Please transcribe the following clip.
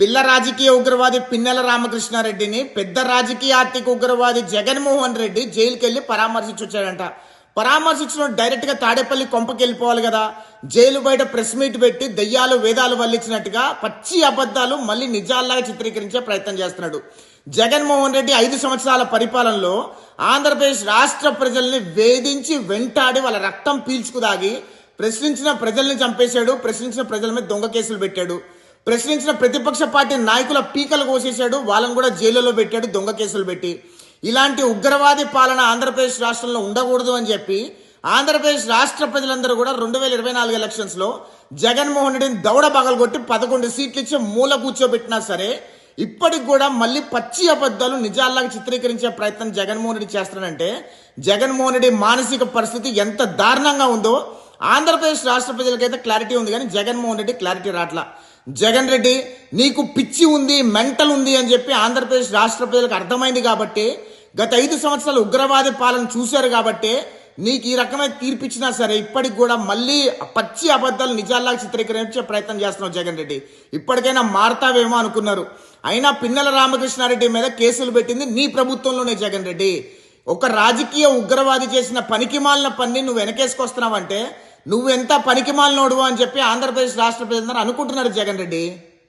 పిల్ల రాజకీయ ఉగ్రవాది పిన్నెల రామకృష్ణారెడ్డిని పెద్ద రాజకీయ ఆర్థిక ఉగ్రవాది జగన్మోహన్ రెడ్డి జైలుకి వెళ్ళి పరామర్శించొచ్చాడంట. పరామర్శించడం డైరెక్ట్గా తాడేపల్లి కొంపకి వెళ్ళిపోవాలి కదా. జైలు బయట ప్రెస్ మీట్ పెట్టి దయ్యాలు వేదాలు వల్లించినట్టుగా పచ్చి అబద్ధాలు మళ్ళీ నిజాల్లాగా చిత్రీకరించే ప్రయత్నం చేస్తున్నాడు. జగన్మోహన్ రెడ్డి ఐదు సంవత్సరాల పరిపాలనలో ఆంధ్రప్రదేశ్ రాష్ట్ర ప్రజల్ని వేధించి వెంటాడి వాళ్ళ రక్తం పీల్చుకుదాగి ప్రశ్నించిన ప్రజల్ని చంపేశాడు ప్రశ్నించిన ప్రజల మీద దొంగ కేసులు పెట్టాడు. ప్రశ్నించిన ప్రతిపక్ష పార్టీ నాయకుల పీకలు కోసేశాడు వాళ్ళని కూడా జైలులో పెట్టాడు దొంగ కేసులు పెట్టి. ఇలాంటి ఉగ్రవాది పాలన ఆంధ్రప్రదేశ్ రాష్ట్రంలో ఉండకూడదు అని చెప్పి ఆంధ్రప్రదేశ్ రాష్ట్ర ప్రజలందరూ కూడా రెండు వేల ఇరవై నాలుగు ఎలక్షన్స్లో జగన్మోహన్ రెడ్డిని దౌడ కొట్టి పదకొండు సీట్లు ఇచ్చి మూల కూర్చోబెట్టినా సరే ఇప్పటికి కూడా మళ్ళీ పచ్చి అబద్ధాలు నిజాల్లాగా చిత్రీకరించే ప్రయత్నం జగన్మోహన్ రెడ్డి చేస్తానంటే జగన్మోహన్ రెడ్డి మానసిక పరిస్థితి ఎంత దారుణంగా ఉందో ఆంధ్రప్రదేశ్ రాష్ట్ర ప్రజలకైతే క్లారిటీ ఉంది కానీ జగన్మోహన్ రెడ్డి క్లారిటీ రాట్లా. జగన్ రెడ్డి నీకు పిచ్చి ఉంది మెంటల్ ఉంది అని చెప్పి ఆంధ్రప్రదేశ్ రాష్ట్ర ప్రజలకు అర్థమైంది కాబట్టి గత ఐదు సంవత్సరాలు ఉగ్రవాద పాలన చూశారు కాబట్టి నీకు ఈ రకమైన తీర్పిచ్చినా సరే ఇప్పటికి కూడా మళ్ళీ పచ్చి అబద్ధాలు నిజాల్లాగా చిత్రీకరించే ప్రయత్నం చేస్తున్నావు జగన్ రెడ్డి. ఇప్పటికైనా మారతావేమో అనుకున్నారు. అయినా పిన్నెల రామకృష్ణారెడ్డి మీద కేసులు పెట్టింది నీ ప్రభుత్వంలోనే జగన్ రెడ్డి. ఒక రాజకీయ ఉగ్రవాది చేసిన పనికిమాలిన పని నువ్వు వెనకేసుకొస్తున్నావంటే నువ్వెంత ఎంత అని చెప్పి ఆంధ్రప్రదేశ్ రాష్ట్ర ప్రజలందరూ అనుకుంటున్నారు జగన్ రెడ్డి.